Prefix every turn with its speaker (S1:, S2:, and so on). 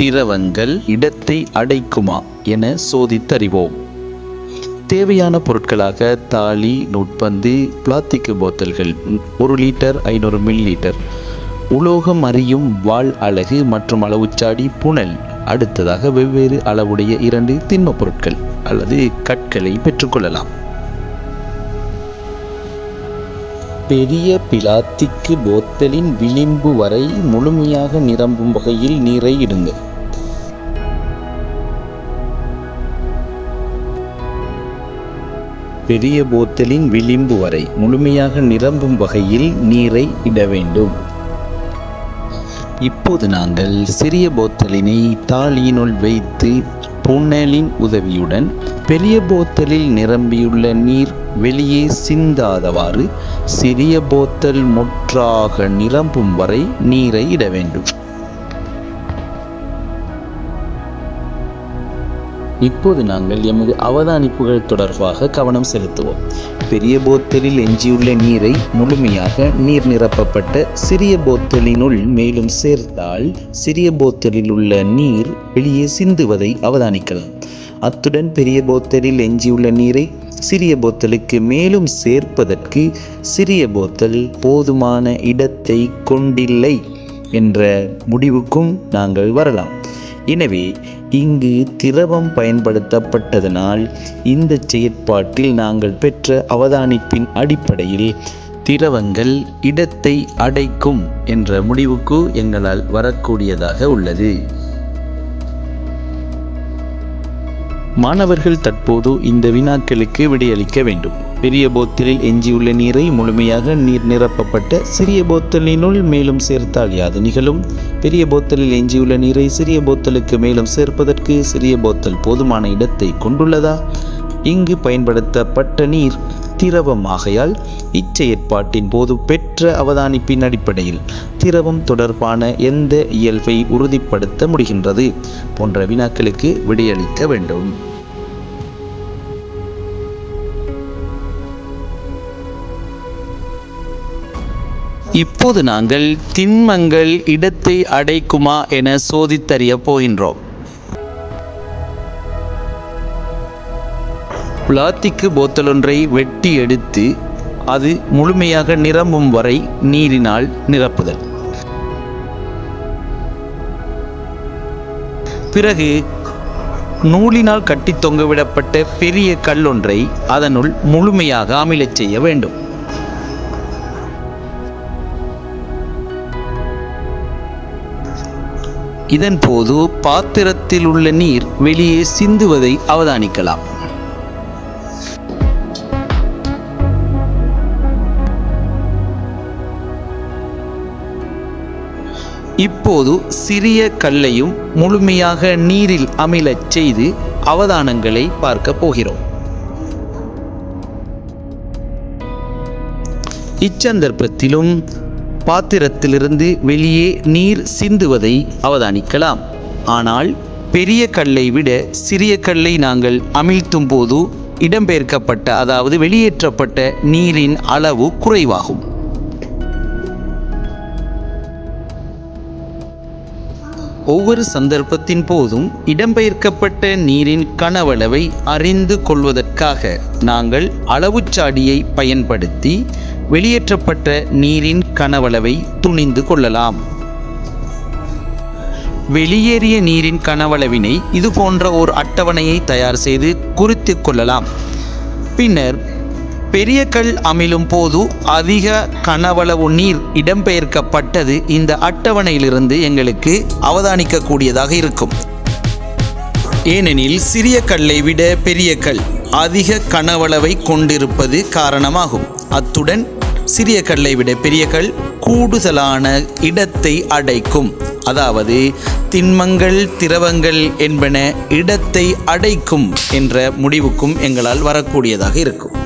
S1: திரவங்கள் இடத்தை அடைக்குமா என சோதித்தறிவோம். தேவையான பொருட்களாக தாலி நுட்பந்து பிளாஸ்டிக் போத்தல்கள் ஒரு லிட்டர் ஐநூறு மில்லி லிட்டர் உலோகம் அறியும் வாள் அலகு மற்றும் அளவுச்சாடி புனல் அடுத்ததாக வெவ்வேறு அளவுடைய இரண்டு திண்மப் பொருட்கள் அல்லது கற்களை பெற்றுக்கொள்ளலாம். பெரிய பிளாத்திக்கு போத்தலின் விளிம்பு வரை முழுமையாக நிரம்பும் வகையில் நீரை இடுங்கள். பெரிய போத்தலின் விளிம்பு வரை முழுமையாக நிரம்பும் வகையில் நீரை இட வேண்டும். இப்போது நாங்கள் சிறிய போத்தலினை தாளியினுள் வைத்து புனலின் உதவியுடன் பெரிய போத்தலில் நிரம்பியுள்ள நீர் வெளியே சிந்தாதவாறு சிறிய போத்தல் முற்றாக நிரம்பும் வரை நீரை இட வேண்டும். இப்போது நாங்கள் எமது அவதானிப்புகள் தொடர்பாக கவனம் செலுத்துவோம். பெரிய போத்தலில் எஞ்சியுள்ள நீரை முழுமையாக நீர் நிரப்பப்பட்ட சிறிய போத்தலினுள் மேலும் சேர்த்தால் சிறிய போத்தலில் உள்ள நீர் வெளியே சிந்துவதை அவதானிக்கலாம். அத்துடன் பெரிய போத்தலில் எஞ்சியுள்ள நீரை சிறிய போத்தலுக்கு மேலும் சேர்ப்பதற்கு சிறிய போத்தல் போதுமான இடத்தை கொண்டில்லை என்ற முடிவுக்கும் நாங்கள் வரலாம். எனவே இங்கு திரவம் பயன்படுத்தப்பட்டதனால் இந்த செயற்பாட்டில் நாங்கள் பெற்ற அவதானிப்பின் அடிப்படையில் திரவங்கள் இடத்தை அடைக்கும் என்ற முடிவுக்கு எங்களால் வரக்கூடியதாக உள்ளது. மாணவர்கள் தற்போது இந்த வினாக்களுக்கு விடையளிக்க வேண்டும். பெரிய போத்தலில் எஞ்சியுள்ள நீரை முழுமையாக நீர் நிரப்பப்பட்ட சிறிய போத்தலினுள் மேலும் சேர்த்தால் யாது நிகழும்? பெரிய போத்தலில் எஞ்சியுள்ள நீரை சிறிய போத்தலுக்கு மேலும் சேர்ப்பதற்கு சிறிய போத்தல் போதுமான இடத்தை கொண்டுள்ளதா? இங்கு பயன்படுத்தப்பட்ட நீர் திரவமாகையால் இச்செயற்பாட்டின் போது பெற்ற அவதானிப்பின் அடிப்படையில் திரவம் தொடர்பான எந்த இயல்பை உறுதிப்படுத்த முடிகின்றது? போன்ற வினாக்களுக்கு விடையளிக்க வேண்டும். இப்போது நாங்கள் திண்மங்கள் இடத்தை அடைக்குமா என சோதித்தறிய போகின்றோம். பிளாத்திக்கு போத்தலொன்றை வெட்டி எடுத்து அது முழுமையாக நிரம்பும் வரை நீரினால் நிரப்புதல். பிறகு நூலினால் கட்டி தொங்கவிடப்பட்ட பெரிய கல்லொன்றை அதனுள் முழுமையாக அமிழச் செய்ய வேண்டும். இதன் போது பாத்திரத்தில் உள்ள நீர் வெளியே சிந்துவதை அவதானிக்கலாம். இப்போது சிறிய கல்லையும் முழுமையாக நீரில் அமிழச் செய்து அவதானங்களை பார்க்க போகிறோம். இச்சந்தர்ப்பத்திலும் பாத்திரத்திலிருந்து வெளியே நீர் சிந்துவதை அவதானிக்கலாம். ஆனால் பெரிய கல்லை விட சிறிய கல்லை நாங்கள் அமிழ்த்தும் போது இடம்பெயர்க்கப்பட்ட அதாவது வெளியேற்றப்பட்ட நீரின் அளவு குறைவாகும். ஒவ்வொரு சந்தர்ப்பத்தின் போதும் இடம்பெயர்க்கப்பட்ட நீரின் கனவளவை அறிந்து கொள்வதற்காக நாங்கள் அளவுச்சாடியை பயன்படுத்தி வெளியேற்றப்பட்ட நீரின் கனவளவை துணிந்து கொள்ளலாம். வெளியேறிய நீரின் கனவளவினை இது போன்ற ஒரு அட்டவணையை தயார் செய்து குறித்து கொள்ளலாம். பின்னர் பெரிய கல் அமிழும் போது அதிக கனவளவு நீர் இடம்பெயர்க்கப்பட்டது இந்த அட்டவணையிலிருந்து எங்களுக்கு அவதானிக்கக்கூடியதாக இருக்கும். ஏனெனில் சிறிய கல்லை விட பெரிய கல் அதிக கனவளவை கொண்டிருப்பது காரணமாகும். அத்துடன் சிறிய கல்லை விட பெரிய கல் கூடுதலான இடத்தை அடைக்கும். அதாவது திண்மங்கள் திரவங்கள் என்பன இடத்தை அடைக்கும் என்ற முடிவுக்கும் எங்களால் வரக்கூடியதாக இருக்கும்.